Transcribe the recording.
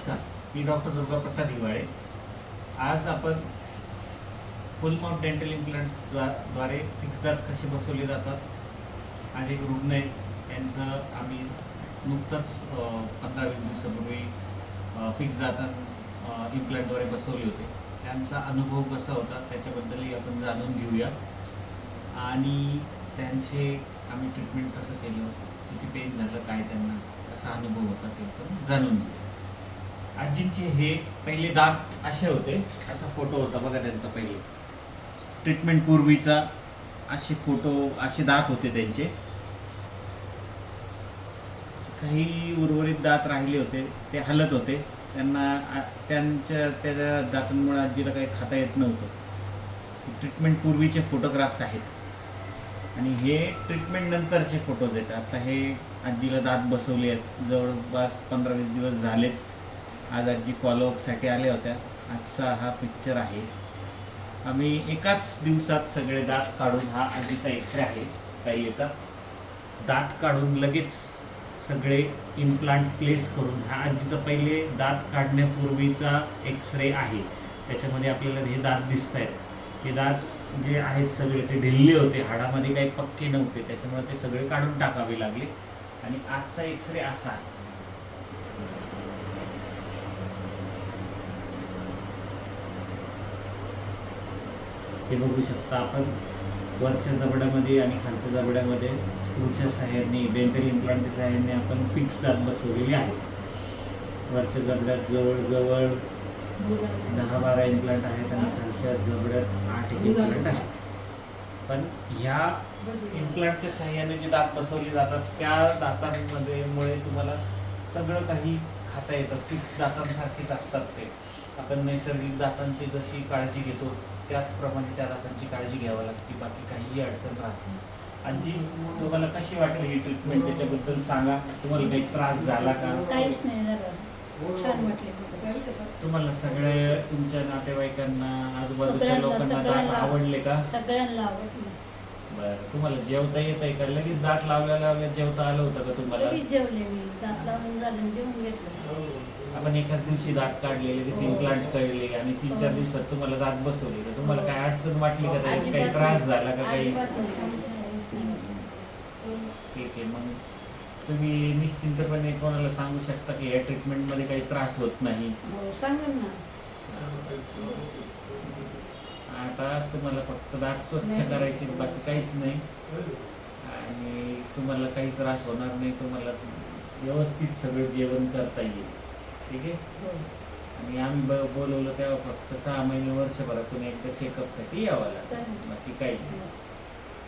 नमस्कार मी डॉक्टर दुर्गाप्रसाद हिवाळे आज आपण फुल माउथ डेंटल इम्प्लांट्सद्वारे फिक्स दात कसे बसवले जातात? आज एक रुग्ण आहे त्यांचं आम्ही नुकतंच पंधरा वीस दिवसापूर्वी फिक्स दातां इम्प्लांटद्वारे बसवले होते. त्यांचा अनुभव कसा होता त्याच्याबद्दलही आपण जाणून घेऊया. आणि त्यांचे आम्ही ट्रीटमेंट कसं केलं किती पेन झालं काय त्यांना कसा अनुभव होता ते आपण जाणून घेऊ आजींचे हे पहिले दात असे होते. असा फोटो होता बघा त्यांचा पहिले. ट्रीटमेंट पूर्वीचा असे फोटो असे दात होते त्यांचे. काही उर्वरित दात राहिले होते ते हलत होते. त्यांना त्यांच्या त्याच्या दातांमुळे आजीला काही खाता येत नव्हतं. ट्रीटमेंट पूर्वीचे फोटोग्राफ्स आहेत. आणि हे ट्रीटमेंट नंतरचे फोटोज आहेत. आता हे आजीला दात बसवले आहेत. जवळपास पंधरा वीस दिवस झालेत. आज आजी फॉलोअपसाठी आल्या होत्या. आजचा हा पिक्चर आहे. आम्ही एकाच दिवसात सगळे दात काढून हा आजीचा एक्सरे आहे पहिलेचा दात काढून लगेच सगळे इम्प्लांट प्लेस करून हा आजीचा पहिले दात काढण्यापूर्वीचा एक्सरे आहे. त्याच्यामध्ये आपल्याला हे दात दिसत आहेत हे दात जे आहेत सगळे ते ढिल्ले होते. हाडामध्ये काही पक्के नव्हते. त्याच्यामुळे ते सगळे काढून टाकावे लागले. आणि आजचा एक्सरे असा आहे. हे बघू शकता आपण. वरच्या जबड्यामध्ये आणि खालच्या जबड्यामध्ये स्क्रूच्या सहाय्याने डेंटल इम्प्लांटच्या सहाय्याने आपण फिक्स दात बसवलेली आहे वरच्या जबड्यात जवळजवळ दहा बारा इम्प्लांट आहेत आणि खालच्या जबड्यात आठ एक इम्प्लांट आहेत. पण ह्या इम्प्लांटच्या सहाय्याने जे दात बसवले जातात त्या दातांमध्ये मुळे तुम्हाला सगळं काही खाता येतं. फिक्स दातांसारखेच असतात ते. आपण नैसर्गिक दातांची जशी काळजी घेतो त्याचप्रमाणे त्या दातांची काळजी घ्यावी लागते. बाकी काहीही अडचण राहत नाही. आजी तुम्हाला कशी वाटली ही ट्रीटमेंट त्याच्याबद्दल सांगा. तुम्हाला काही त्रास झाला का? काहीच नाही झालं. छान वाटले तुम्हाला सगळे तुमच्या नातेवाईकांना आजूबाजूच्या लोकांना. आवडले का? सगळ्यांना आवडलं. बरं तुम्हाला जेवता येत आहे का लगेच दात लावल्या लावल्या जेवता आलं होतं का तुम्हाला लगेच जेवले मी दात लावून झालं आणि जेवून घेतलं आपण एकाच दिवशी दात काढले लगेच हो. इम्प्लांट कळले आणि तीन चार हो. दिवसात तुम्हाला दात बसवले तर तुम्हाला हो. काय अडचण वाटली का त्याच्यात? काही त्रास. झाला का काही अजिबात नाही. ठीक आहे मग तुम्ही निश्चिंतपणे कोणाला सांगू शकता की या ट्रीटमेंटमध्ये काही त्रास होत नाही हो सांगा ना आता तुम्हाला फक्त दात स्वच्छ. करायचे बाकी काहीच नाही आणि तुम्हाला काही त्रास होणार नाही तुम्हाला व्यवस्थित सगळं जेवण करता येईल ठीक आहे. आणि आम्ही ब बोलवलं तेव्हा फक्त सहा महिने वर्षभरातून एकदा चेकअपसाठी यावं लागतं. बाकी काही नाही. हो.